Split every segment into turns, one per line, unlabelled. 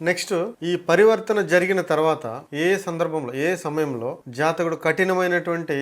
Next ఈ పరివర్తన జరిగిన తర్వాత ఏ సందర్భంలో ఏ సమయంలో జాతకుడు కఠినమైనటువంటి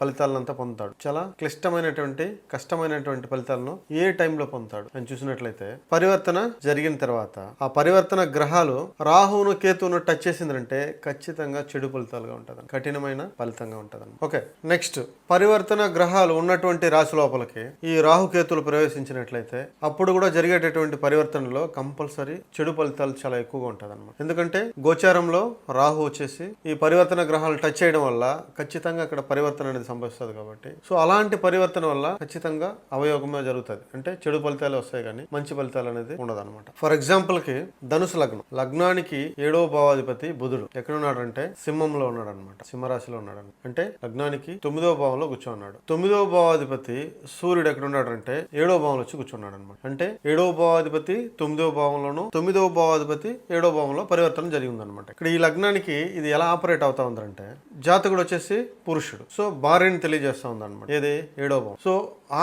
ఫలితాలంతా పొందుతాడు? చాలా క్లిష్టమైనటువంటి కష్టమైనటువంటి ఫలితాలను ఏ టైంలో పొందుతాడు? అని చూసినట్లయితే పరివర్తన జరిగిన తర్వాత ఆ పరివర్తన గ్రహాలు రాహువును కేతువును టచ్ చేసిందంటే ఖచ్చితంగా చెడు ఫలితాలుగా ఉంటుంది కఠినమైన ఫలితంగా ఉంటుంది ఓకే నెక్స్ట్ పరివర్తన గ్రహాలు ఉన్నటువంటి రాశి లోపలికి ఈ రాహుకేతులు ప్రవేశించినట్లయితే అప్పుడు కూడా జరిగేటటువంటి పరివర్తనలో కంపల్సరీ చెడు ఫలితాలు చాలా ఎక్కువగా ఉంటుంది అనమాట ఎందుకంటే గోచారంలో రాహు వచ్చేసి ఈ పరివర్తన గ్రహాలు టచ్ చేయడం వల్ల ఖచ్చితంగా అక్కడ పరివర్తన అనేది సంభవిస్తుంది కాబట్టి. సో అలాంటి పరివర్తన వల్ల ఖచ్చితంగా అవయోగమే జరుగుతుంది. అంటే చెడు ఫలితాలు వస్తాయి కానీ మంచి ఫలితాలు అనేది ఉండదు అనమాట ఫర్ ఎగ్జాంపుల్కి ధనుసు లగ్నం. లగ్నానికి ఏడవ భావాధిపతి బుధుడు. ఎక్కడున్నాడు అంటే సింహంలో ఉన్నాడు అనమాట సింహరాశిలో ఉన్నాడు అంటే లగ్నానికి తొమ్మిదవ భావంలో కూర్చోన్నాడు. తొమ్మిదవ భావాధిపతి సూర్యుడు ఎక్కడున్నాడు అంటే ఏడవ భావంలో వచ్చి కూర్చున్నాడు అనమాట అంటే ఏడవ భావాధిపతి తొమ్మిదవ భావంలోను తొమ్మిదవ భావాధిపతి ఏడో భావంలో పరివర్తన జరిగిందనమాట ఇక్కడ ఈ లగ్నానికి ఇది ఎలా ఆపరేట్ అవుతా ఉందంటే జాతకుడు వచ్చేసి పురుషుడు. సో భార్యని తెలియజేస్తా ఉంది ఏది? ఏడో భావం. సో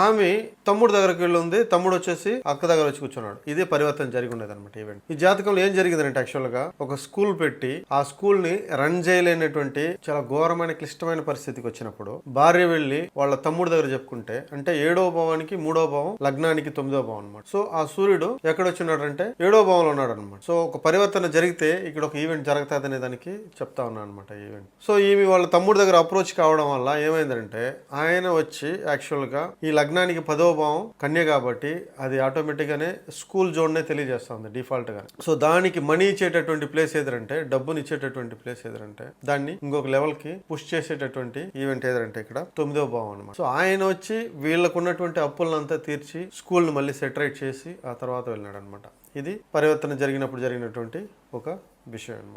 ఆమె తమ్ముడు దగ్గరికి వెళ్ళి ఉంది తమ్ముడు వచ్చేసి అక్క దగ్గర వచ్చి కూర్చున్నాడు. ఇదే పరివర్తన జరిగి ఉండేది అనమాట ఈవెంట్ ఈ జాతకంలో ఏం జరిగిందంటే యాక్చువల్గా ఒక స్కూల్ పెట్టి ఆ స్కూల్ని రన్ చేయలేనటువంటి చాలా ఘోరమైన క్లిష్టమైన పరిస్థితికి వచ్చినప్పుడు భార్య వెళ్ళి వాళ్ళ తమ్ముడు దగ్గర చెప్పుకుంటే అంటే ఏడో భావానికి మూడో భావం లగ్నానికి తొమ్మిదో భావం అనమాట సో ఆ సూర్యుడు ఎక్కడ వచ్చినాడంటే ఏడో భావంలో ఉన్నాడు అనమాట సో ఒక పరివర్తన జరిగితే ఇక్కడ ఒక ఈవెంట్ జరుగుతుంది అనే దానికి చెప్తా ఉన్నాను అనమాట ఈవెంట్ సో ఈమె వాళ్ళ తమ్ముడి దగ్గర అప్రోచ్ కావడం వల్ల ఏమైందంటే ఆయన వచ్చి యాక్చువల్గా ఈ లగ్నానికి పదవ భావం కన్య కాబట్టి అది ఆటోమేటిక్గానే స్కూల్ జోన్నే తెలియజేస్తుంది డిఫాల్ట్గా సో దానికి మనీ ఇచ్చేటటువంటి ప్లేస్ ఏదంటే డబ్బుని ఇచ్చేటటువంటి ప్లేస్ ఏదంటే దాన్ని ఇంకొక లెవెల్కి పుష్ చేసేటటువంటి ఈవెంట్ ఏదంటే ఇక్కడ తొమ్మిదవ భావం అనమాట సో ఆయన వచ్చి వీళ్ళకున్నటువంటి అప్పులంతా తీర్చి స్కూల్ని మళ్ళీ సెటరేట్ చేసి ఆ తర్వాత వెళ్ళినాడు అనమాట ఇది పరివర్తన జరిగినప్పుడు జరిగినటువంటి ఒక విషయం అనమాట